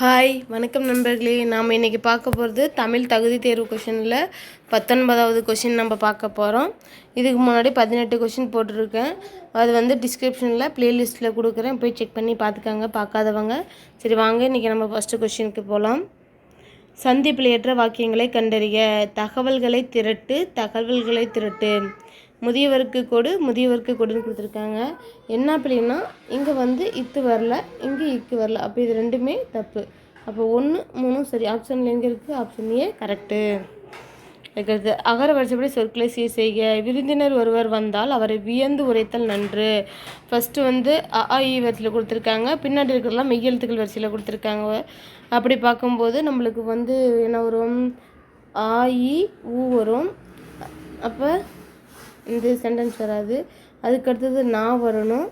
Hi வணக்கம் நண்பர்களே. நாம் இன்றைக்கி பார்க்க போகிறது தமிழ் தகுதி தேர்வு கொஷினில் பத்தொன்பதாவது கொஷின் நம்ம பார்க்க போகிறோம் இதுக்கு முன்னாடி பதினெட்டு கொஷின் போட்டிருக்கேன். அது வந்து டிஸ்கிரிப்ஷனில் ப்ளேலிஸ்ட்டில் கொடுக்குறேன். போய் செக் பண்ணி பார்த்துக்காங்க பார்க்காதவங்க. சரி வாங்க இன்றைக்கி நம்ம ஃபஸ்ட்டு கொஷினுக்கு போகலாம் சந்திப்பிழையற்ற வாக்கியங்களை கண்டறிய தகவல்களை திரட்டு தகவல்களை திரட்டு. முதியவருக்கு கொடு முதியவருக்கு கொடுன்னு கொடுத்துருக்காங்க. என்ன அப்படின்னா இங்கே வந்து இத்து வரல இங்கே இக்கு வரல. அப்போ இது ரெண்டுமே தப்பு. அப்போ ஒன்று மூணும் சரி. ஆப்ஷனில் எங்கே இருக்குது ஆப்ஷன் ஏ கரெக்டு இருக்கிறது. அகர வரிசைப்படி சொற்களை சீர் செய்க. விருந்தினர் ஒருவர் வந்தால் அவரை வியந்து உரைத்தல் நன்று. ஃபஸ்ட்டு வந்து அ ஆ, இ வரிசையில் கொடுத்துருக்காங்க. பின்னாடி இருக்கிறதெல்லாம் மெய்யெழுத்துக்கள் வரிசையில் கொடுத்துருக்காங்க. அப்படி பார்க்கும்போது நம்மளுக்கு வந்து என்ன வரும்? ஆ இ ஊ வரும். அப்போ இந்த சென்டென்ஸ் வராது. அதுக்கு அடுத்தது நான் வரணும்.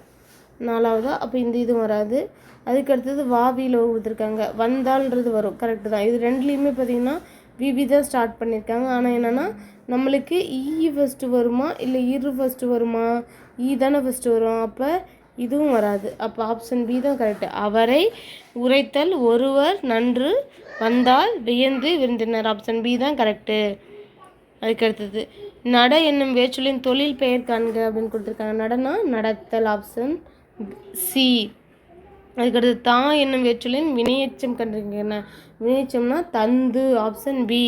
நாலாவதா? அப்போ இந்த இதுவும் வராது. அதுக்கு அடுத்தது வாவியில் கொடுத்துருக்காங்க வந்தால்ன்றது வரும். கரெக்டு தான். இது ரெண்டுலேயுமே பார்த்தீங்கன்னா விவி தான் ஸ்டார்ட் பண்ணியிருக்காங்க ஆனால் என்னென்னா நம்மளுக்கு e ஈ ஃபஸ்ட்டு வருமா? இல்லை இரு ஃபஸ்ட்டு வருமா? ஈ தானே ஃபஸ்ட்டு வரும். அப்போ இதுவும் வராது. அப்போ ஆப்ஷன் பி தான் கரெக்டு அவரை உரைத்தல் ஒருவர் நன்று வந்தால் வியந்து விருந்தினர். ஆப்ஷன் பி தான் கரெக்டு அதுக்கு அடுத்தது நட என்னும் வேர்ச்சொல்லின் தொழில் பெயர் காண்க அப்படின்னு கொடுத்துருக்காங்க. நடனா நடத்தல் ஆப்ஷன் சி அதுக்கடுத்து தா என்னும் வேர்ச்சொல்லின் வினையச்சம் கண்டிருக்கேன் வினையச்சம்னா தந்து ஆப்ஷன் பி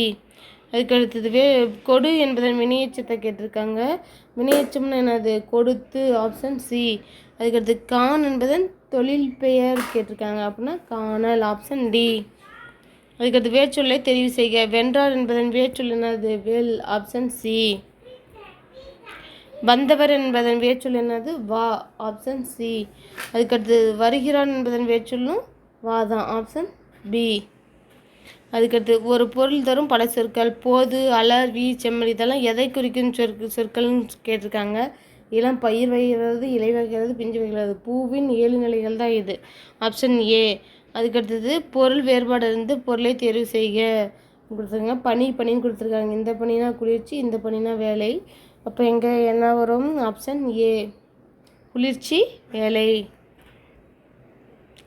அதுக்கடுத்தது வே கொடு என்பதன் வினையச்சத்தை கேட்டிருக்காங்க. வினையெச்சம்னா என்னது? கொடுத்து ஆப்ஷன் சி அதுக்கடுத்து கான் என்பதன் தொழில் பெயர் கேட்டிருக்காங்க. அப்படின்னா காணல் ஆப்ஷன் டி அதுக்கடுத்து வேர்ச்சொல்லை தெரிவு செய்க. வென்றார் என்பதன் வேர்ச்சொல் என்னது? வெல் ஆப்ஷன் சி வந்தவர் என்பதன் வேர்ச்சொல் என்னது? வா ஆப்ஷன் சி அதுக்கடுத்து வருகிறான் என்பதன் வேர்ச்சொல்லும் வா தான் ஆப்ஷன் பி அதுக்கடுத்து ஒரு பொருள் தரும் பல சொற்கள் போது அலர் வி செம்மல் இதெல்லாம் எதை குறிக்கும் சொற்கு சொற்கள்னு கேட்டிருக்காங்க. இளம் பயிர் வைகிறது இலை வைக்கிறது பிஞ்சு வைக்கிறது பூவின் ஏழு நிலைகள் தான் இது. ஆப்ஷன் ஏ அதுக்கடுத்தது பொருள் வேறுபாடு இருந்து பொருளை தேர்வு செய்க. கொடுத்துருக்காங்க. பனி பனின்னு கொடுத்துருக்காங்க. இந்த பனினா குளிர்ச்சி இந்த பனினா வேலை. அப்போ எங்கே என்ன வரும்? ஆப்ஷன் ஏ குளிர்ச்சி வேலை.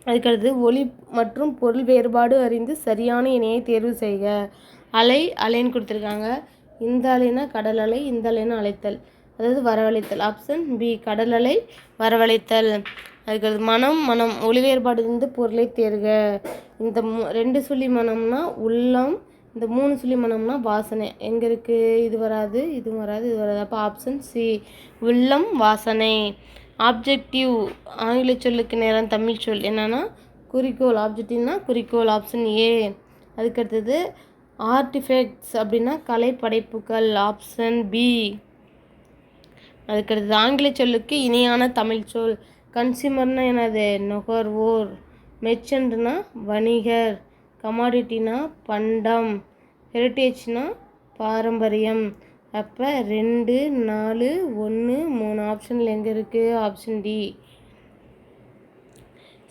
அதுக்கடுத்து ஒளி மற்றும் பொருள் வேறுபாடு அறிந்து சரியான இணையை தேர்வு செய்க. அலை அலைன்னு கொடுத்துருக்காங்க. இந்த அலைனா கடல் அலை இந்த அலைனா அழைத்தல் அதாவது வரவழைத்தல். ஆப்ஷன் பி கடல் அலை வரவழைத்தல். அதுக்கடுத்து மனம் மனம் ஒளி வேறுபாடு இருந்து பொருளை தேர்க. இந்த ரெண்டு சொல்லி மனம்னா உள்ளம் இந்த மூணு சொல்லி மனம்னா வாசனை. எங்கே இருக்குது இது வராது இதுவும் வராது இது வராது. அப்போ ஆப்ஷன் சி உள்ளம் வாசனை. ஆப்ஜெக்டிவ் ஆங்கில சொல்லுக்கு நேரம் தமிழ் சொல். என்னன்னா குறிக்கோள். ஆப்ஜெக்டிவ்னா குறிக்கோள் ஆப்ஷன் ஏ அதுக்கடுத்தது ஆர்டிஃபெக்ட்ஸ் அப்படின்னா கலை படைப்புகள் ஆப்ஷன் பி அதுக்கடுத்தது ஆங்கில சொல்லுக்கு இணையான தமிழ் சொல். கன்சியூமர்னால் என்னது? நுகர்வோர் மெர்ச்சன்ட்னா வணிகர். கமாடிட்டினா பண்டம். ஹெரிட்டேஜ்னா பாரம்பரியம். அப்போ ரெண்டு நாலு ஒன்று மூணு ஆப்ஷனில் எங்கே இருக்குது ஆப்ஷன் டி.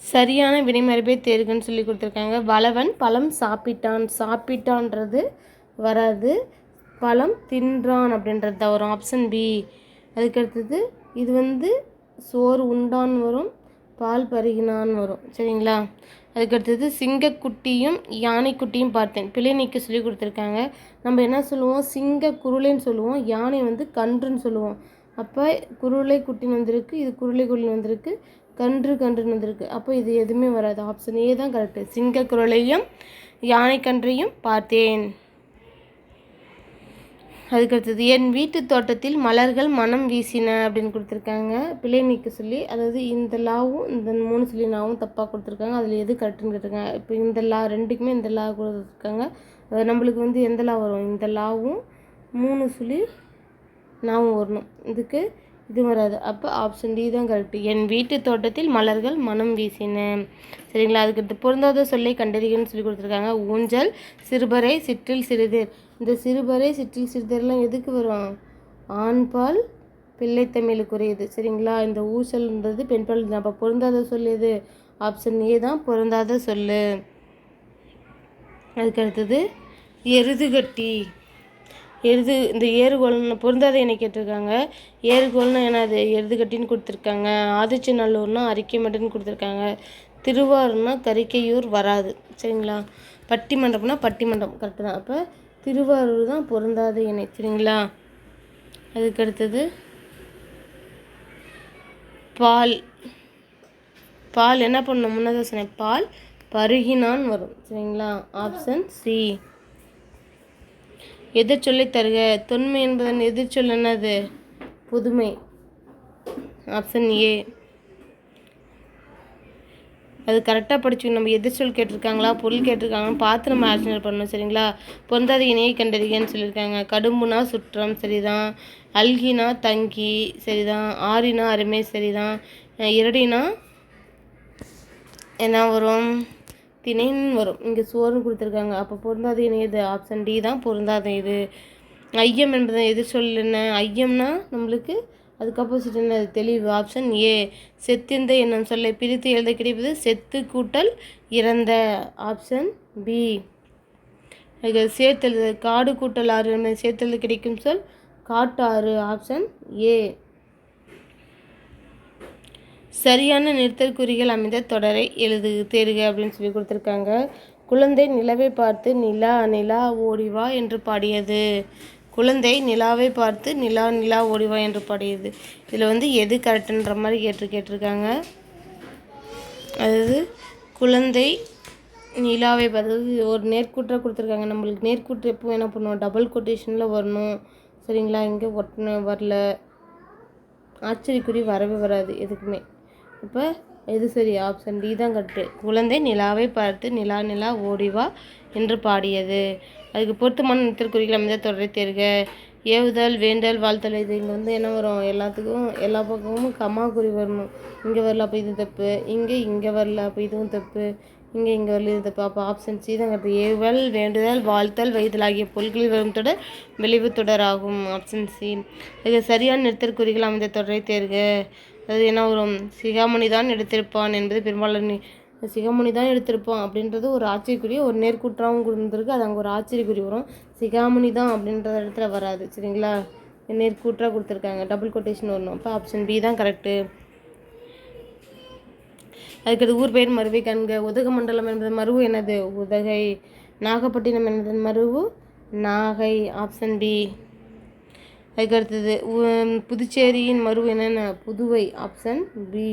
சரியான வினைமரபை தேர்கன்னு சொல்லி கொடுத்துருக்காங்க. வளவன் பழம் சாப்பிட்டான். சாப்பிட்டான்றது வராது. பழம் தின்றான் அப்படின்றது தான் வரும் ஆப்ஷன் பி. அதுக்கடுத்தது இது வந்து சோறு உண்டான் வரும் பால் பருகினான் வரும். சரிங்களா? அதுக்கடுத்தது சிங்கக்குட்டியும் யானைக்குட்டியும் பார்த்தேன். பிழை நீக்க சொல்லி கொடுத்துருக்காங்க. நம்ம என்ன சொல்லுவோம்? சிங்க குருளைன்னு சொல்லுவோம். யானை வந்து கன்றுன்னு சொல்லுவோம். அப்போ குருளை குட்டின்னு வந்திருக்கு இது குருளை குட்டின்னு வந்திருக்கு கன்று கன்றுன்னு வந்திருக்கு. அப்போ இது எதுவுமே வராது. ஆப்ஷன் ஏ தான் கரெக்டு சிங்க குரலையும் யானை கன்றையும் பார்த்தேன். அதுக்கடுத்தது என் வீட்டு தோட்டத்தில் மலர்கள் மனம் வீசின அப்படின்னு கொடுத்துருக்காங்க. பிழை நீக்க சொல்லி அதாவது இந்த லாவும் இந்த மூணு சொல்லி நாவும் தப்பாக கொடுத்துருக்காங்க. அதில் எது கரெக்டுன்னு கேட்டிருக்காங்க. இப்போ இந்த லா ரெண்டுக்குமே இந்த லா கொடுத்துருக்காங்க. அது நம்மளுக்கு வந்து எந்த லா வரும்? இந்த லாவும் மூணு சொல்லி நாவும் வரணும். இதுக்கு இது வராது. அப்போ ஆப்ஷன் டி தான் கரெக்டு என் வீட்டு தோட்டத்தில் மலர்கள் மனம் வீசின சரிங்களா? அதுக்கு பொருந்தாத சொல்லை கண்டறிகன்னு சொல்லி கொடுத்துருக்காங்க. ஊஞ்சல் சிறுபறை சிற்றில் சிறிது இந்த சிறுபறை சிற்றில் சிறுதரெலாம் எதுக்கு வரும்? ஆண்பால் பிள்ளைத்தமிழுக்குரியது சரிங்களா? இந்த ஊசல்ன்றது பெண்பால் தான். அப்போ பொருந்தாத சொல் எது? ஆப்ஷன் ஏ தான். பொருந்தாத சொல்லு. அதுக்கு அடுத்தது எருதுகட்டி எருது இந்த ஏறுகோல்னு பொருந்தாத என்னை கேட்டிருக்காங்க. ஏறுகோல்னா என்னது? எருதுகட்டின்னு கொடுத்துருக்காங்க. ஆதிச்சநல்லூர்னா அரிக்கைமட்டுன்னு கொடுத்துருக்காங்க. திருவாரூர்னா கரிக்கையூர் வராது. சரிங்களா? பட்டிமண்டபம்னா பட்டிமண்டபம் கரெக்டு தான். அப்போ திருவாரூர் தான் பொருந்தாத இணை சரிங்களா அதுக்கடுத்தது பால். பால் என்ன பண்ணணும்? முன்னதாக சொன்னேன். பால் பருகினான் வரும் சரிங்களா? ஆப்ஷன் சி எதிர்ச்சொல்லை தருக. தொன்மை என்பதன் எதிர்ச்சொல் என்னது? புதுமை. ஆப்ஷன் ஏ அது கரெக்டாக படிச்சுக்கணும் நம்ம எதிர்ச்சொல் கேட்டிருக்காங்களா பொருள் கேட்டிருக்காங்கன்னு பார்த்து நம்ம ஆக்ஷன் பண்ணணும் சரிங்களா? பொருந்தாத இணையை கண்டறிகன்னு சொல்லியிருக்காங்க. கடும்புனா சுற்றம் சரிதான். அல்கினா தங்கி சரிதான். ஆறினா அருமை சரிதான். இரடினா என்ன வரும்? திணைன்னு வரும். இங்கே சோறுன்னு கொடுத்துருக்காங்க. அப்போ பொருந்தாத இணை இது ஆப்ஷன் டி தான் பொருந்தாத இது. ஐயம் என்பது எதிர்ச்சொல் என்ன? ஐயம்னா நம்மளுக்கு அதுக்கு ஆப்போசிட் என்ன? தெளிவு. ஆப்ஷன் ஏ செத்திந்த என்னும் சொல்லை பிரித்து எழுத கிடைப்பது செத்து கூட்டல் இறந்த. ஆப்ஷன் பி இது சேர்த்தெழுது காடு கூட்டல் ஆறு என்ன சேர்த்தெழுது கிடைக்கும் சொல் காட்டாறு. ஆப்ஷன் ஏ சரியான நிறுத்தல் குறிகள் அமைந்த தொடரை எழுது தேர்க அப்படின்னு சொல்லி கொடுத்துருக்காங்க. குழந்தை நிலவை பார்த்து நிலா நிலா ஓடிவா என்று பாடியது. குழந்தை நிலாவை பார்த்து நிலா நிலா ஓடிவா என்று பாடியது. இதில் வந்து எது கரெக்டுன்ற மாதிரி கேட்டு கேட்டிருக்காங்க. அதாவது குழந்தை நிலாவை பார்த்து ஒரு நேர்கூட்டாக கொடுத்துருக்காங்க. நம்மளுக்கு நேர்கூட்டு எப்போ என்ன பண்ணுவோம். டபுள் கொட்டேஷனில் வரணும். சரிங்களா? இங்கே ஒட்டின வரல. ஆச்சரியக்குறி வரவே வராது எதுக்குமே. இப்போ எது சரி? ஆப்ஷன் டி தான் கரெக்டு குழந்தை நிலாவை பார்த்து நிலா நிலா ஓடிவா என்று பாடியது. அதுக்கு பொருத்தமான நிறுத்தற்குறிகள் அமைந்த தொடரை தேர்க. ஏவுதல் வேண்டல் வாழ்த்தல் இது இங்கே வந்து என்ன வரும்? எல்லாத்துக்கும் எல்லா பக்கமும் கம்மா குறி வரணும். இங்கே வரல அப்போ இது தப்பு. இங்கே இங்கே வரல அப்போ இதுவும் தப்பு. இங்கே இங்கே வரல இது தப்பு. அப்போ ஆப்ஷன் சி தான் ஏவுதல் ஏவல் வேண்டுதல் வாழ்த்தல் வைத்தல் ஆகிய பொருட்களில் வரும் தொடர் விளைவு தொடர் ஆகும் ஆப்ஷன் சி இது சரியான நிறுத்தற்குறிகள் அமைந்த தொடரை தேர்க. அது என்ன வரும்? சிகாமணி தான் எடுத்திருப்பான் என்பது பெரும்பாலான சிகாமணி தான் எடுத்திருப்பான் அப்படின்றது ஒரு ஆச்சரியக்குரிய ஒரு நேர்கூற்றாகவும் கொடுத்துருக்கு. அது அங்கே ஒரு ஆச்சரியக்குறி வரும். சிகாமணி தான் அப்படின்ற இடத்துல வராது சரிங்களா? நேர்கூற்றாக கொடுத்துருக்காங்க. டபுள் கொட்டேஷன் வரணும். அப்போ ஆப்ஷன் பி தான் கரெக்டு அதுக்கடுத்து ஊர் பெயர் மருவை கண்க. உதகமண்டலம் என்பது மருவு என்னது? உதகை. நாகப்பட்டினம் என்பது மருவு நாகை. ஆப்ஷன் பி அதுக்கு அடுத்தது புதுச்சேரியின் மருவு என்னென்ன? புதுவை. ஆப்ஷன் பி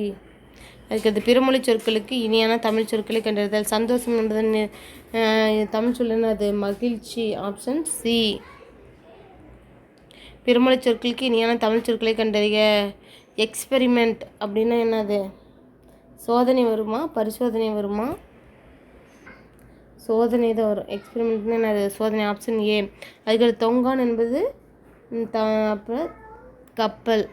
அதுக்கடுத்து பிறமொழி சொற்களுக்கு இனியான தமிழ் சொற்களை கண்டறிதல் சந்தோஷம் என்பதன் தமிழ் சொல்லுன்னு அது மகிழ்ச்சி. ஆப்ஷன் சி பிறமொழி சொற்களுக்கு இனியான தமிழ் சொற்களை கண்டறிய எக்ஸ்பெரிமெண்ட் அப்படின்னா என்னது? சோதனை வருமா? பரிசோதனை வருமா? சோதனை தான் வரும். எக்ஸ்பெரிமெண்ட்னு என்னது? சோதனை. ஆப்ஷன் ஏ அதுக்கடுத்து தொங்கான் என்பது த அப்புறம் கப்பல்.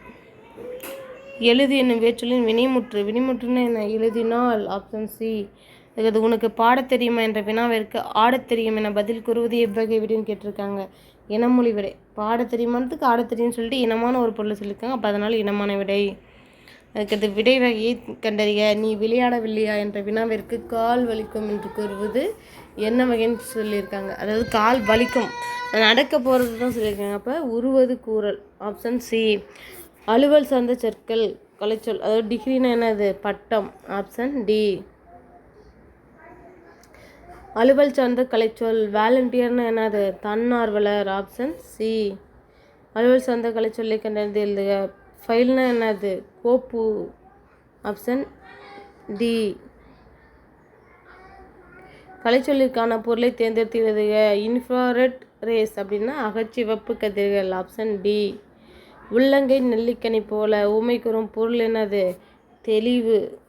எழுது என்னும் வேற்றலின் வினைமுற்று வினைமுற்றுன்னு என்ன? எழுதினால் ஆப்ஷன் சி அது உனக்கு பாடத் தெரியுமா என்ற வினாவிற்கு ஆடத் தெரியும் என பதில் கூறுவது எவ்வகை விடைன்னு கேட்டிருக்காங்க. இனமொழி விடை. பாட தெரியுமானதுக்கு ஆட தெரியும்னு சொல்லிட்டு இனமான ஒரு பொருளை சொல்லியிருக்காங்க. அப்போ அதனால் இனமான விடை. அதுக்கடுத்து விடை வகையை கண்டறிய நீ விளையாடவில்லையா என்ற வினாவிற்கு கால் வலிக்கும் என்று கூறுவது என்ன வகைன்னு சொல்லியிருக்காங்க. அதாவது கால் வலிக்கும். நடக்க போகிறது தான் சொல்லியிருக்காங்க. அப்போ உருவது கூறல். ஆப்ஷன் சி அலுவல் சார்ந்த சொற்கள் கலைச்சொல் அதாவது டிகிரினா என்னது பட்டம் ஆப்ஷன் டி. அலுவல் சார்ந்த கலைச்சொல் வாலண்டியர்னு என்னது தன்னார்வலர் ஆப்ஷன் சி. அலுவல் சார்ந்த கலைச்சொல்லை கண்டறிந்து எழுதுக. ஃபைல்னா என்னது கோப்பு ஆப்ஷன் டி. கலைச்சொல்லிற்கான பொருளை தேர்ந்தெடுத்து எழுதுக. இன்ஃப்ராரெட் ரேஸ் அப்படின்னா அகச்சிவப்பு கதிர்கள் ஆப்ஷன் டி. உள்ளங்கை நெல்லிக்கனி போல ஊமைக்குறும் பொருள் என்னது? தெளிவு.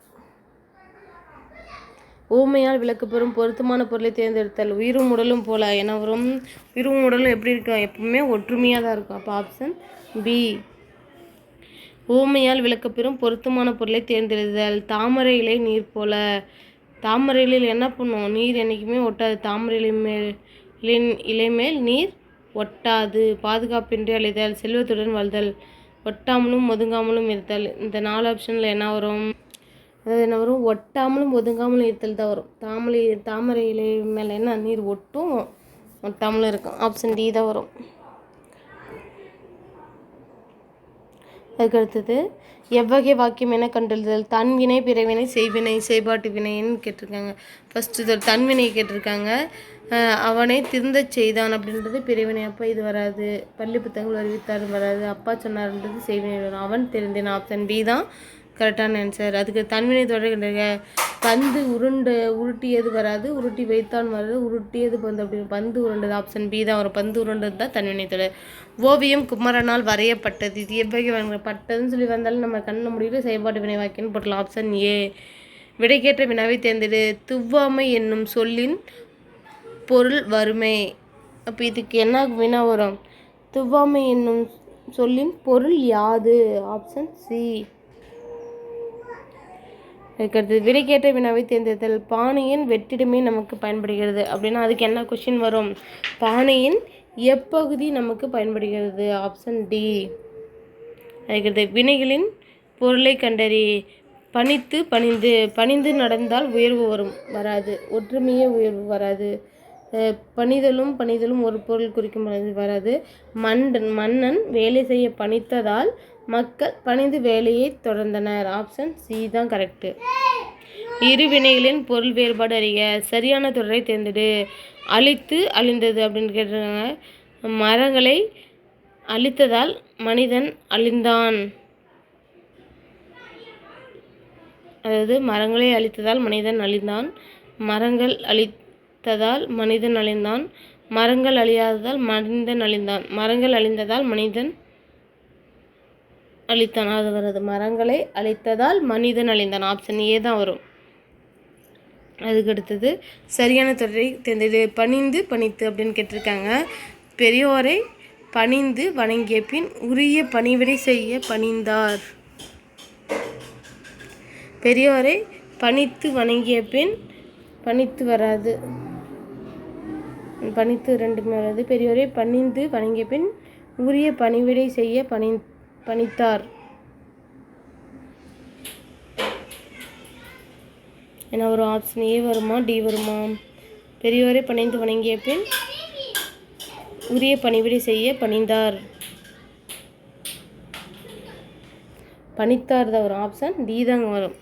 ஊமையால் விளக்கப்பெறும் பொருத்தமான பொருளை தேர்ந்தெடுத்தல். உயிரும் உடலும் போல என வரும் உயிரும் உடலும் எப்படி இருக்கும் எப்பவுமே ஒற்றுமையாக தான் இருக்கும். அப்போ ஆப்ஷன் பி ஊமையால் விளக்கப்பெறும் பொருத்தமான பொருளை தேர்ந்தெடுத்தல். தாமரை இலை நீர் போல. தாமரை இலையில் என்ன பண்ணும்? நீர் என்றைக்குமே ஒட்டாது. தாமரை இலை மேல் இலை இலை மேல் நீர் ஒட்டாது. பாதுகாப்பின்றி அழிதல் செல்வத்துடன் வாழ்தல் ஒட்டாமலும் ஒதுங்காமலும் இருத்தல். இந்த நாலு ஆப்ஷனில் என்ன வரும்? அதாவது என்ன வரும்? ஒட்டாமலும் ஒதுங்காமலும் இருத்தல் தான் வரும். தாமரை தாமரை இலை மேலே என்ன? நீர் ஒட்டும் ஒட்டாமலும் இருக்கும். ஆப்ஷன் டி தான் வரும். அதுக்கு அடுத்தது எவ்வகை வாக்கியம் என கண்டறிதல். தன்வினை பிறவினை செய்வினை செய்பாட்டு வினைன்னு கேட்டிருக்காங்க. ஃபஸ்ட்டு இது தன்வினை கேட்டிருக்காங்க. அவனை திருந்த செய்தான் அப்படின்றது பிறவினை அப்போ இது வராது. பள்ளி புத்தகங்கள் அறிவித்தார் வராது. அப்பா சொன்னார்ன்றது செய்வினை. வரும் அவன் தெரிந்தேன் ஆப்ஷன் பி தான் கரெக்டான ஆன்சர் அதுக்கு தன்வினை தொடர் கண்டுக பந்து உருண்டு உருட்டியது வராது. உருட்டி வைத்தான் வராது. உருட்டியது பந்து அப்படி. பந்து உருண்டது ஆப்ஷன் பி தான் வரும். பந்து உருண்டது தான் தன்வினை தொடர். ஓவியம் குமரனால் வரையப்பட்டது. இது எவ்வகை வரைய- பட்டதுன்னு சொல்லி வந்தாலும் நம்ம கண்ண முடியல செயல்பாட்டு வினை வாக்கியன்னு போட்டலாம் ஆப்ஷன் ஏ விடைக்கேற்ற வினாவை தேர்ந்தெடு. துவ்வாமை என்னும் சொல்லின் பொருள் வறுமை. அப்போ இதுக்கு என்ன வினா வரும்? துவ்வாமை என்னும் சொல்லின் பொருள் யாது? ஆப்ஷன் சி இருக்கிறது. விடைக்கேற்ற வினாவை தேர்ந்தெடுத்தல் பானையின் வெற்றிடமே நமக்கு பயன்படுகிறது அப்படின்னா அதுக்கு என்ன கொஷின் வரும்? பானையின் எப்பகுதி நமக்கு பயன்படுகிறது? ஆப்ஷன் டி அதுக்கிறது வினைகளின் பொருளை கண்டறி. பணித்து பணிந்து பணிந்து நடந்தால் உயர்வு வரும் வராது. ஒற்றுமையே உயர்வு வராது. பணிதலும் பணிதலும் ஒரு பொருள் குறிக்கும் வராது. மண்டன் மன்னன் வேலை செய்ய பணித்ததால் மக்கள் பணிந்து வேலையை தொடர்ந்தனர். ஆப்ஷன் சி தான் கரெக்டு இரு வினைகளின் பொருள் வேறுபாடு அறிக. சரியான தொடரை தேர்ந்தெடு. அழித்து அழிந்தது அப்படின்னு கேட்டிருக்காங்க. மரங்களை அழித்ததால் மனிதன் அழிந்தான். அதாவது மரங்களை அழித்ததால் மனிதன் அழிந்தான். மரங்கள் அழித்ததால் மனிதன் அழிந்தான். மரங்கள் அழியாததால் மனிதன் அழிந்தான். மரங்கள் அழிந்ததால் மனிதன் அழித்தான். அது வருது மரங்களை அழித்ததால் மனிதன் அழிந்தான். ஆப்ஷன் ஏ தான் வரும். அதுக்கு அடுத்தது சரியான தொடரை தேர்ந்தது பணிந்து பணித்து அப்படின்னு கேட்டிருக்காங்க. பெரியோரை பணிந்து வணங்கிய பின் உரிய பணிவிடை செய்ய பணிந்தார். பெரியோரை பணித்து வணங்கிய பின் பணித்து வராது. பணித்து ரெண்டுமே வராது. பெரியோரை பணிந்து வணங்கிய பின் உரிய பணிவிடை செய்ய பணி பணித்தார். ஏன்னா ஒரு ஆப்ஷன் ஏ வருமா டி வருமா? பெரியவரை பணிந்து வணங்கிய பின் உரிய பணிவிடை செய்ய பணிந்தார். பணித்தார் தான் ஒரு ஆப்ஷன் டி தாங்க வரும்.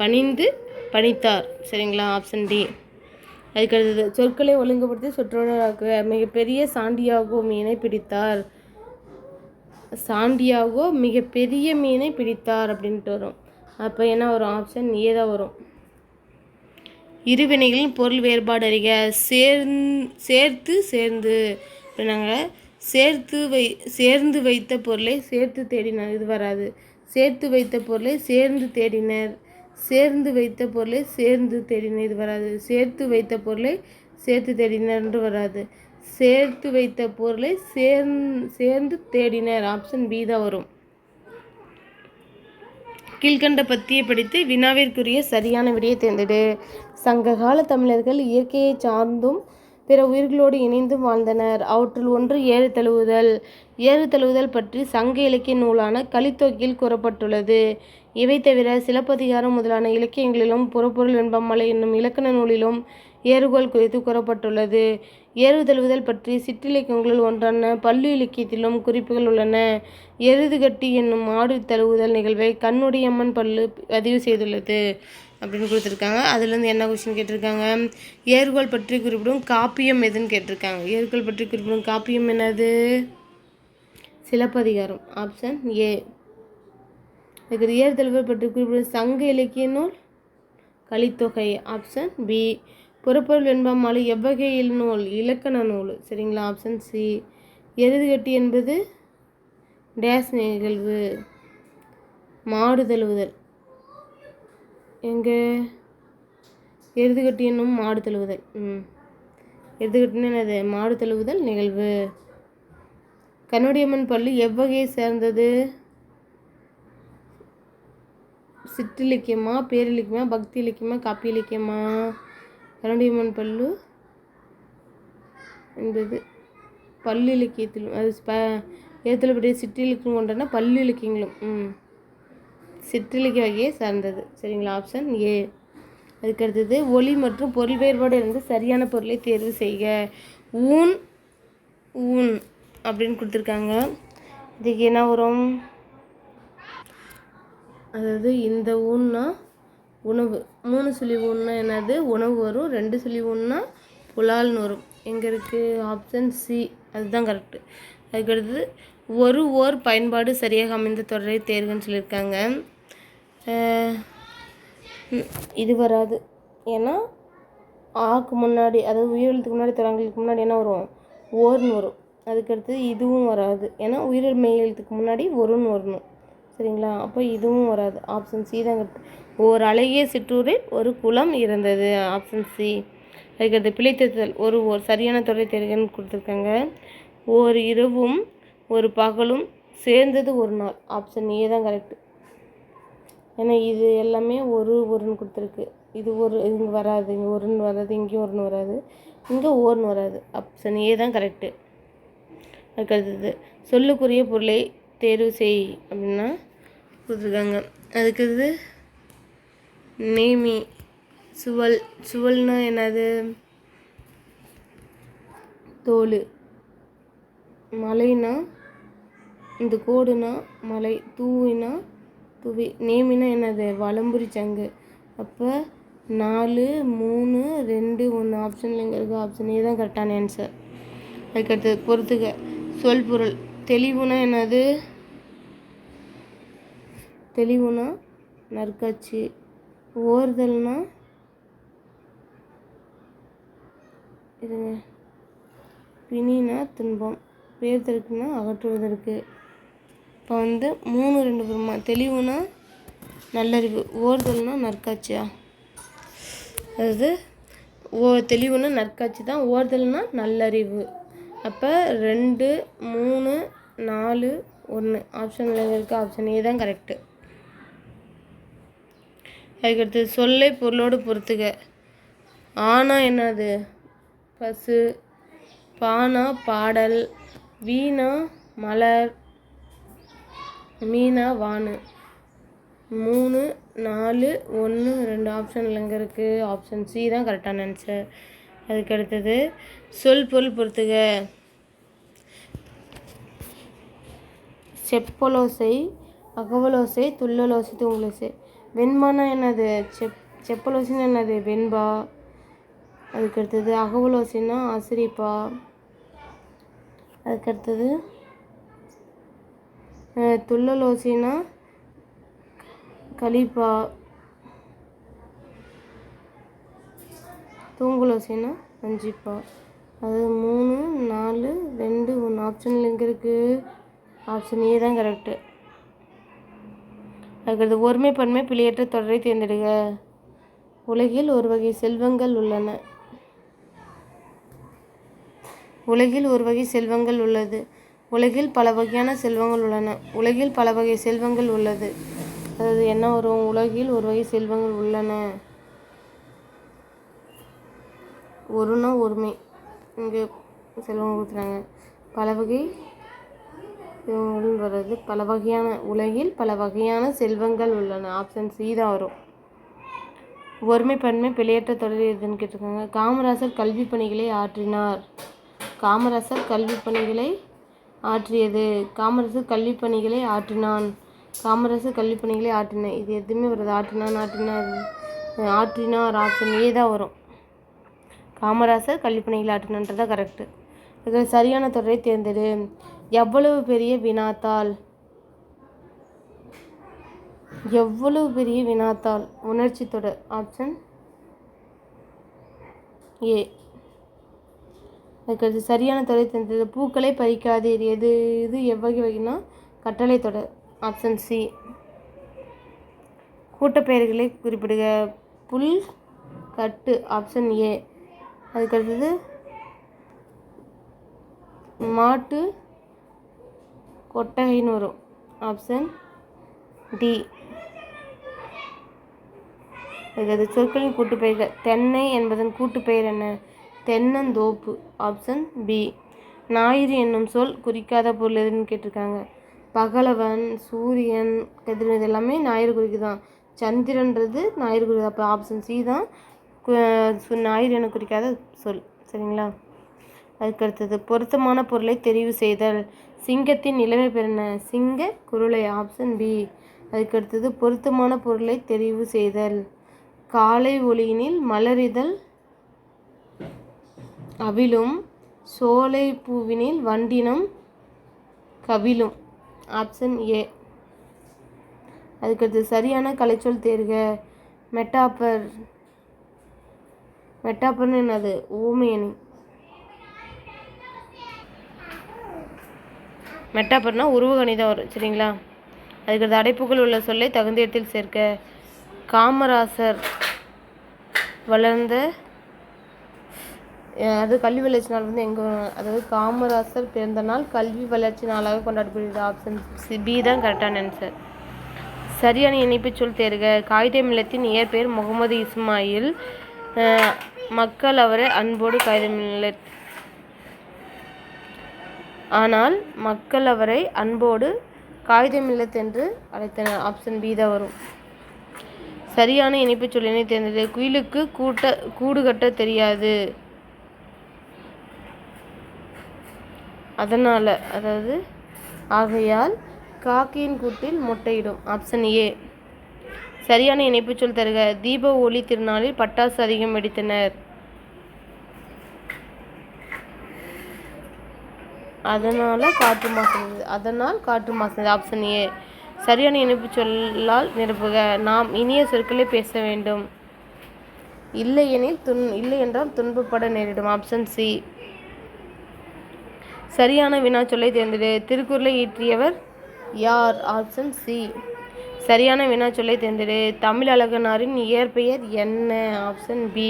பணிந்து பணித்தார். சரிங்களா? ஆப்ஷன் டி அதுக்கு அடுத்தது சொற்களை ஒழுங்குபடுத்தி சுற்றுலாக்கு மிகப்பெரிய சாண்டியாகோ மீனை பிடித்தார் சாண்டியாகோ மிகப்பெரிய மீனை பிடித்தார் அப்படின்ட்டு வரும். அப்போ என்ன வரும்? ஆப்ஷன் ஏ தான் வரும். இருவினைகளின் பொருள் வேறுபாடு அறிக. சேர்ந் சேர்த்து சேர்ந்து அப்படின்னாங்க சேர்த்து வை சேர்ந்து வைத்த பொருளை சேர்த்து தேடினர். இது வராது. சேர்த்து வைத்த பொருளை சேர்ந்து தேடினர். சேர்ந்து வைத்த பொருளை சேர்ந்து தேடினர். இது வராது. சேர்த்து வைத்த பொருளை சேர்த்து தேடினர்ன்று வராது. சேர்த்து வைத்த பொருளை சேர்ந் சேர்ந்து தேடினர். ஆப்ஷன் பி தான் வரும். கீழ்கண்ட பத்தியை படித்து வினாவிற்குரிய சரியான விடையை தேர்ந்தெடு. சங்ககால தமிழர்கள் இயற்கையை சார்ந்தும் பிற உயிர்களோடு இணைந்தும் வாழ்ந்தனர். அவற்றுள் ஒன்று ஏறு தழுவுதல். ஏறு தழுவுதல் பற்றி சங்க இலக்கிய நூலான கலித்தொகையில் கூறப்பட்டுள்ளது. இவை தவிர சிலப்பதிகாரம் முதலான இலக்கியங்களிலும் புறப்பொருள் வெண்பமலை என்னும் இலக்கண நூலிலும் ஏறுகோல் குறித்து கூறப்பட்டுள்ளது. ஏறுதழுவுதல் பற்றி சிற்றிலக்கியங்களில் ஒன்றான பள்ளி இலக்கியத்திலும் குறிப்புகள் உள்ளன. எருதுகட்டி என்னும் மாடு தழுவுதல் நிகழ்வை கண்ணுடையம்மன் பல்லு பதிவு செய்துள்ளது அப்படின்னு கொடுத்துருக்காங்க. அதுலேருந்து என்ன கொஸ்டின் கேட்டிருக்காங்க? ஏறுகோல் பற்றி குறிப்பிடும் காப்பியம் எதுன்னு கேட்டிருக்காங்க. ஏறுகோல் பற்றி குறிப்பிடும் காப்பியம் என்னது? சிலப்பதிகாரம். ஆப்ஷன் ஏ இதுக்கு ஏறுதழுவல் பற்றி குறிப்பிடும் சங்க இலக்கிய நூல் கலித்தொகை. ஆப்ஷன் பி புறப்பொருள் வெண்பாமாலை எவ்வகையில் நூல்? இலக்கண நூல். சரிங்களா? ஆப்ஷன் சி எருதுகட்டி என்பது டேஸ் நிகழ்வு. மாடு தழுவுதல். எங்கே? எருதுகட்டி என்னும் மாடு தழுவுதல். ம். எருதுகட்டின்னு என்னது? மாடு தழுவுதல் நிகழ்வு. கண்ணுடையம்மன் பள்ளி எவ்வகையை சேர்ந்தது? சிற்றிலக்கியமா பேரிலக்கியமா பக்தி இலக்கியமா காப்பி இலக்கியமா கரண்டியம்மன் பல்லு என்பது பல்லு இலக்கியத்திலும் அது ப ஏத்தலப்படிய சிற்றிலக்கியம் கொண்டனா பல்லு இலக்கியங்களும் ம். சிற்றிலக்கிய வகையை சார்ந்தது. சரிங்களா? ஆப்ஷன் ஏ அதுக்கு அடுத்தது ஒளி மற்றும் பொருள் வேறுபாடு இருந்து சரியான பொருளை தேர்வு செய்க. ஊன் ஊன் அப்படின்னு கொடுத்துருக்காங்க. இதுக்கு என்ன வரும்? அதாவது இந்த ஊன்னா உணவு. மூணு சுழி ஊன்னா என்னது? உணவு வரும். ரெண்டு சுழி ஊன்னா புலால்னு வரும் எங்கே இருக்குது ஆப்ஷன் சி அதுதான் கரெக்டு அதுக்கடுத்தது ஒரு ஓர் பயன்பாடு சரியாக அமைந்த தொடரை தேர்வுன்னு சொல்லியிருக்காங்க. இது வராது. ஏன்னா ஆக்கு முன்னாடி அதாவது உயிரெழுத்துக்கு முன்னாடி தொடங்களுக்கு முன்னாடி என்ன வரும்? ஓர்னு வரும். அதுக்கடுத்து இதுவும் வராது. ஏன்னா உயிரெழு மெய் எழுத்துக்கு முன்னாடி ஒருன்னு வரணும். சரிங்களா? அப்போ இதுவும் வராது ஆப்ஷன் சி தான் ஒரு அழகிய சிற்றூரில் ஒரு குளம் இருந்தது ஆப்ஷன் சி அதுக்கடுத்து பிழைத்தல் ஒரு ஒரு சரியான தொடரை தேர்வுன்னு கொடுத்துருக்காங்க. ஒரு இரவும் ஒரு பகலும் சேர்ந்தது ஒரு நாள் ஆப்ஷன் ஏ தான் கரெக்ட் ஏன்னா இது எல்லாமே ஒரு ஒருன்னு கொடுத்துருக்கு. இது ஒரு இங்கே வராது இங்கே ஒருன்னு வராது இங்கேயும் ஒருன்னு வராது இங்கே ஓர்னு வராது ஆப்ஷன் ஏ தான் கரெக்டு அதுக்கடுத்தது சொல்லுக்குரிய பொருளை தேர்வு செய் அப்படின்னா கொடுத்துருக்காங்க அதுக்கடுத்து நேமி சுவல் சுவல்னா என்னது? தோல். மலைனா இந்த கோடுனா மலை தூவினா துவி. நேமினா என்னது? வலம்புரி சங்கு. அப்போ நாலு மூணு ரெண்டு ஒன்று ஆப்ஷனில் இங்கே இருக்குது ஆப்ஷன் தான் கரெக்டான ஆன்சர் அதுக்கடுத்தது பொறுத்துக்க. சொல் பொருள். தெளிவுனா என்னது? தெளிவுனா நற்காட்சி. ஓர்தல்னா இதுங்க. பிணினா துன்பம். பேர்தற்குனா அகற்றுவதற்கு. இப்போ வந்து மூணு ரெண்டு பெருமா தெளிவுனா நல்லறிவு. ஓர்தல்னா நற்காட்சியா? அதாவது ஓ தெளிவுனா நற்காட்சி தான். ஓர்தல்னா நல்லறிவு. அப்போ ரெண்டு மூணு நாலு ஒன்று ஆப்ஷனில் இருக்குது ஆப்ஷன் ஏ தான் கரெக்டு அதுக்கடுத்து சொல்லை பொருளோடு பொறுத்துக ஆனா என்னது? பசு பானா பாடல் வீணா மலர் மீனா வானு. மூணு நாலு ஒன்று ரெண்டு ஆப்ஷன் இல்லைங்க இருக்குது ஆப்ஷன் சி தான் கரெக்டான ஆன்சர் அதுக்கு அடுத்தது சொல் பொருள் பொறுத்துக செப்பலோசை அகவலோசை துள்ளலோசை தூங்கலோசை. வெண்பானா என்னது? செப் செப்பலோசைன்னா என்னது? வெண்பா. அதுக்கு அடுத்தது அகவலோசைன்னா அசிரிப்பா. அதுக்கு அடுத்தது அஹ், கலிப்பா. தூங்குலோசைனா அஞ்சிப்பா அது மூணு நாலு ரெண்டு ஒன்று ஆப்ஷனில் எங்கே இருக்குது ஆப்ஷன் ஏ தான் கரெக்டு அடுக்கிறது ஒருமை பன்மை பிழையற்ற தொடரை தேர்ந்தெடுக. உலகில் ஒரு வகை செல்வங்கள் உள்ளன. உலகில் ஒரு வகை செல்வங்கள் உள்ளது. உலகில் பல வகையான செல்வங்கள் உள்ளன. உலகில் பல வகை செல்வங்கள் உள்ளது. அதாவது என்ன வரும்? உலகில் ஒரு வகை செல்வங்கள் உள்ளன. ஒருனா ஒருமை. இங்கே செல்வம் கொடுத்துறாங்க பல வகை வர்றது பல வகையான உலகில் பல வகையான செல்வங்கள் உள்ளன. ஆப்ஷன் சி தான் வரும். ஒருமை பன்மை பிழையற்ற தொடர் எதுன்னு கேட்டிருக்காங்க. காமராசர் கல்வி பணிகளை ஆற்றினார். காமராசர் கல்வி பணிகளை ஆற்றியது. காமராசர் கல்வி பணிகளை ஆற்றினான். காமராசர் கல்வி பணிகளை ஆற்றின இது எதுவுமே வருது. ஆற்றினான் ஆற்றினார் ஆற்றினார். ஆப்ஷன் ஏ தான் வரும். காமராசர் கல்வி பணிகளை ஆற்றினான்றதான் கரெக்டு இதுக்கு சரியான தொடரை தேர்ந்தெடு. எவ்வளவு பெரிய வினாத்தாள்? எவ்வளவு பெரிய வினாத்தாள்? உணர்ச்சி தொடர் ஆப்ஷன் ஏ அதுக்கடுத்து சரியான தொடரை தந்தது பூக்களை பறிக்காதீர். எது இது எவ்வகை வகைனா கட்டளை தொடர் ஆப்ஷன் சி கூட்டப்பெயர்களை குறிப்பிடுக. புல் கட்டு. ஆப்ஷன் ஏ அதுக்கடுத்தது மாட்டு கொட்டகைன்னு வரும். ஆப்ஷன் டி அது சொற்களின் கூட்டுப்பெயர்கள் தென்னை என்பதன் கூட்டுப்பெயர் என்ன? தென்னந்தோப்பு. ஆப்ஷன் பி ஞாயிறு என்னும் சொல் குறிக்காத பொருள் எதுன்னு கேட்டிருக்காங்க. பகலவன் சூரியன் கதிரன் இது எல்லாமே ஞாயிறு குறிக்குதான் சந்திரன்றது ஞாயிறு குறிக்குது அப்போ ஆப்ஷன் சி தான். ஞாயிறு என குறிக்காத சொல். சரிங்களா? அதுக்கு அடுத்தது பொருத்தமான பொருளை தெரிவு செய்தல். சிங்கத்தின் நிலைமை பெறன சிங்க குருளை ஆப்ஷன் பி அதுக்கடுத்தது பொருத்தமான பொருளை தெரிவு செய்தல். காலை ஒளியினில் மலரிதழ் அவிழும் சோலை பூவினில் வண்டினம் கவிழும். ஆப்ஷன் ஏ அதுக்கடுத்து சரியான கலைச்சொல் தேர்க. மெட்டாப்பர் மெட்டாப்பர்னு என்னது? ஊமையணி மெட்டாப்பர்னா உருவ கணிதம் வரும் சரிங்களா? அதுக்கு அடைப்புகள் உள்ள சொல்லை தகுந்த இடத்தில் சேர்க்க காமராசர் வளர்ந்த அது கல்வி வளர்ச்சி நாள் வந்து எங்கே அதாவது காமராசர் பிறந்த நாள் கல்வி வளர்ச்சி நாளாக கொண்டாடப்படுகிறது. ஆப்ஷன் சி பி தான் கரெக்டான ஆன்சர் சரியான இணைப்பு சொல் தேர்க. காகிதம் இல்லத்தின் இயற்பெயர் முகமது இஸ்மாயில். மக்கள் அவரை அன்போடு காகிதம் இல்லத் ஆனால் மக்கள் அவரை அன்போடு காகிதம் இல்லத்தென்று அழைத்தனர். ஆப்ஷன் பி தான் வரும். சரியான இணைப்புச் சொல்லினை தேர்ந்தது குயிலுக்கு கூட்ட கூடு கட்ட தெரியாது. அதனால் அதாவது ஆகையால் காக்கையின் கூட்டில் முட்டையிடும். ஆப்ஷன் ஏ சரியான இணைப்புச் சொல் தருக. தீப ஒளி திருநாளில் பட்டாசு அதிகம் வெடித்தனர். அதனால் காற்று மாசுனது அதனால் காற்று மாசுனது ஆப்ஷன் ஏ சரியான இணைப்புச் சொல்லால் நிரப்புக. நாம் இனிய சொற்களை பேச வேண்டும். இல்லையெனில் துன் இல்லை என்றால் துன்பப்பட நேரிடும். ஆப்ஷன் சி சரியான வினா சொல்லை தேர்ந்தெடு. திருக்குறளை இயற்றியவர் யார்? ஆப்ஷன் சி சரியான வினா சொல்லை தேர்ந்தெடு. தமிழ் அழகனாரின் இயற்பெயர் என்ன? ஆப்ஷன் பி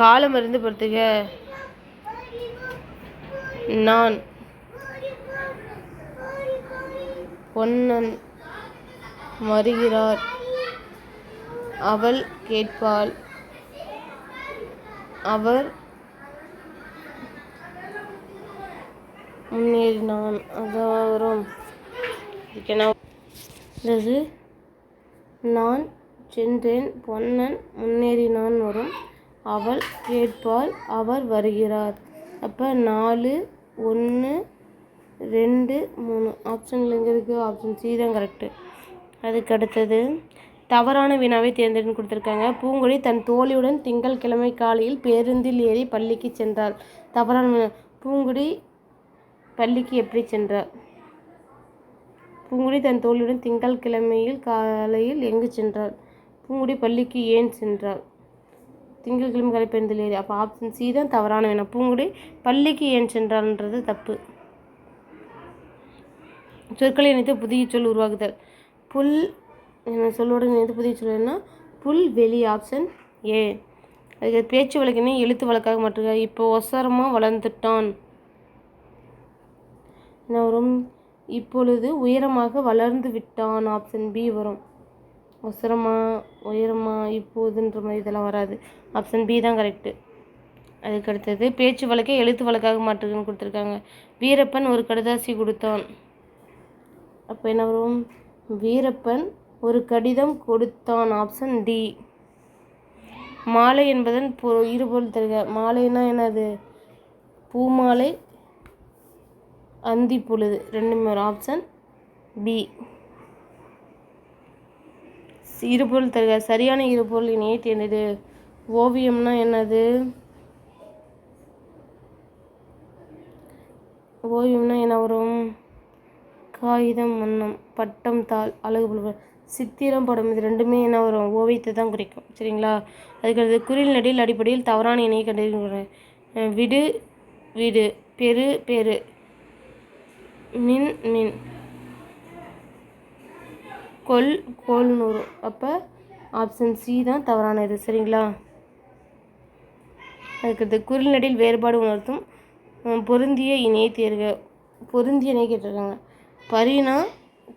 காலமருந்து பொறுத்துக. நான் பொன்னன் வருகிறார் அவள் கேட்பாள் அவர் முன்னேறினான் அதாவரும் வரும் நான் சென்றேன் பொன்னன் முன்னேறினான் வரும். அவள் கேட்பாள் அவர் வருகிறார். அப்போ நாலு ஒன்று ரெண்டு மூணு. ஆப்ஷனில் எங்கே இருக்குது ஆப்ஷன் சி தான் கரெக்டு அதுக்கு அடுத்தது தவறான வினாவை தேர்ந்தெடுத்து கொடுத்துருக்காங்க. பூங்கொடி தன் தோழியுடன் திங்கள்கிழமை காலையில் பேருந்தில் ஏறி பள்ளிக்கு சென்றாள். தவறான வினா பூங்குடி பள்ளிக்கு எப்படி சென்றார் பூங்குடி தன் தோழியுடன் திங்கள் கிழமையில் காலையில் எங்கு சென்றார் பூங்குடி பள்ளிக்கு ஏன் சென்றார் திங்கட்கிழமை காலை பேருந்தில் ஏறி அப்போ ஆப்ஷன் சி தான் தவறான வேணும் பூங்குடி பள்ளிக்கு ஏன் சென்றான்ன்றது தப்பு. சொற்களை இணைத்து புதிய சொல் உருவாக்குதல். புல் என்ன சொல்லோட இணைத்து புதிய சொல் என்ன புல் வெளி ஆப்ஷன் ஏ அதுக்கு பேச்சு வழக்கினே எழுத்து வழக்காக மாற்றுக. இப்போ ஒசரமாக வளர்ந்துட்டான். என்ன வரும் இப்பொழுது உயரமாக வளர்ந்து விட்டான். ஆப்ஷன் பி வரும். ஒசரமா உயரமா இப்போதுன்ற மாதிரி இதெல்லாம் வராது. ஆப்ஷன் பி தான் கரெக்டு அதுக்கு அடுத்தது பேச்சு வழக்கை எழுத்து வழக்காக மாற்றுகன்னு கொடுத்துருக்காங்க. வீரப்பன் ஒரு கடுதாசி கொடுத்தான். அப்போ என்ன வரும்? வீரப்பன் ஒரு கடிதம் கொடுத்தான். ஆப்ஷன் டி மாலை என்பதன் பொ இருபொருள் தருக. மாலைன்னா என்னது? பூமாலை அந்தி பொழுது ரெண்டுமே ஒரு ஆப்ஷன் பி இருபொருள் தருக. சரியான இருபொருள் இணையை தேர்ந்தெடு ஓவியம்னா என்னது? ஓவியம்னா என்ன வரும்? காகிதம் வண்ணம் பட்டம் தாள் அழகு புல்வெள் சித்திரம் படம் இது ரெண்டுமே என்ன வரும்? ஓவியத்தை தான் குறிக்கும். சரிங்களா? அதுக்கடுத்து குறில் நடில் அடிப்படையில் தவறான இணையை கண்டிருக்கிறேன் விடு விடு. பெரு பெரு. மின் மின். கொல் கோல்னூறு அப்போ ஆப்ஷன் சி தான் தவறானது சரிங்களா? அதுக்கடுத்து குறில்நடில் வேறுபாடு உணர்த்தும். பொருந்திய இணையை தேர்க. பொருந்திய இணை கேட்டிருக்காங்க. பரினா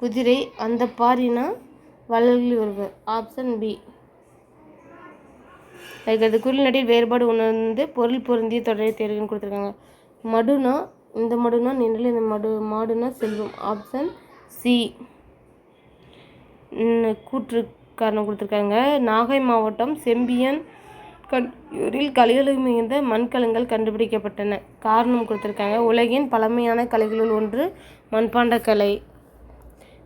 குதிரை அந்த பாரினா வளர்களில் வருக ஆப்ஷன் பி அதுக்கடுத்து குறில்நடில் வேறுபாடு உணர்ந்து பொருள் பொருந்திய தொடரை தேர்கன்னு கொடுத்துருக்காங்க. மடுனா இந்த மடுனா நின்றல் இந்த மடு மாடுனா செல்வம். ஆப்ஷன் சி கூற்று காரணம் கொடுத்துருக்காங்க. நாகை மாவட்டம் செம்பியன் கல்லூரில் கலைகளுக்கு மிகுந்த மண்கலங்கள் கண்டுபிடிக்கப்பட்டன. காரணம் கொடுத்துருக்காங்க. உலகின் பழமையான கலைகளுள் ஒன்று மண்பாண்ட கலை.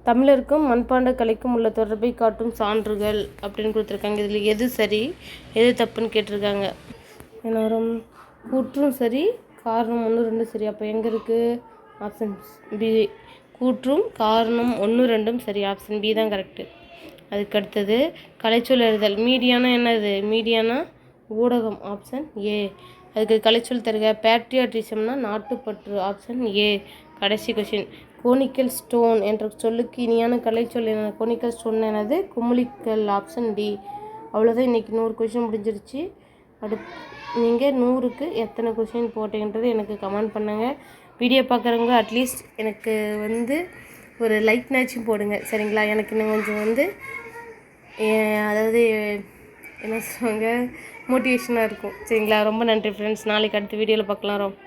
தமிழருக்கும் மண்பாண்ட கலைக்கும் உள்ள தொடர்பை காட்டும் சான்றுகள் அப்படின்னு கொடுத்துருக்காங்க. இதில் எது சரி எது தப்புன்னு கேட்டிருக்காங்க. எல்லோரும் கூற்றும் சரி காரணம் ஒன்று ரெண்டும் சரி. அப்போ எங்கே இருக்குது ஆப்ஷன் பி கூற்றும் காரணம் ஒன்று ரெண்டும் சரி ஆப்ஷன் பி தான் கரெக்டு அதுக்கு அடுத்தது கலைச்சொல் எழுதல். மீடியானா என்னது? மீடியானா ஊடகம் ஆப்ஷன் ஏ அதுக்கு கலைச்சொல் தருக. பேட்ரியாட்டிசம்னா நாட்டுப்பற்று ஆப்ஷன் ஏ கடைசி கொஷின் கோனிக்கல் ஸ்டோன் என்ற சொல்லுக்கு இனியான கலைச்சொல் என்ன? கோனிக்கல் ஸ்டோன் என்னது? குமுளிக்கல் ஆப்ஷன் டி அவ்வளோதான் இன்றைக்கி நூறு கொஷின் முடிஞ்சிருச்சு. அடுத் நீங்கள் நூறுக்கு எத்தனை கொஷின் போட்டீங்கன்றது எனக்கு கமெண்ட் பண்ணுங்கள் வீடியோ பார்க்குறவங்க அட்லீஸ்ட் எனக்கு வந்து ஒரு லைக்னாச்சும் போடுங்க சரிங்களா? எனக்கு இன்னும் கொஞ்சம் வந்து ஏ- அதாவது என்ன சொல்லுவாங்க மோட்டிவேஷனாக இருக்கும் சரிங்களா? ரொம்ப நன்றி ஃப்ரெண்ட்ஸ் நாளைக்கு அடுத்த வீடியோவில் பார்க்கலாம் ரொம்ப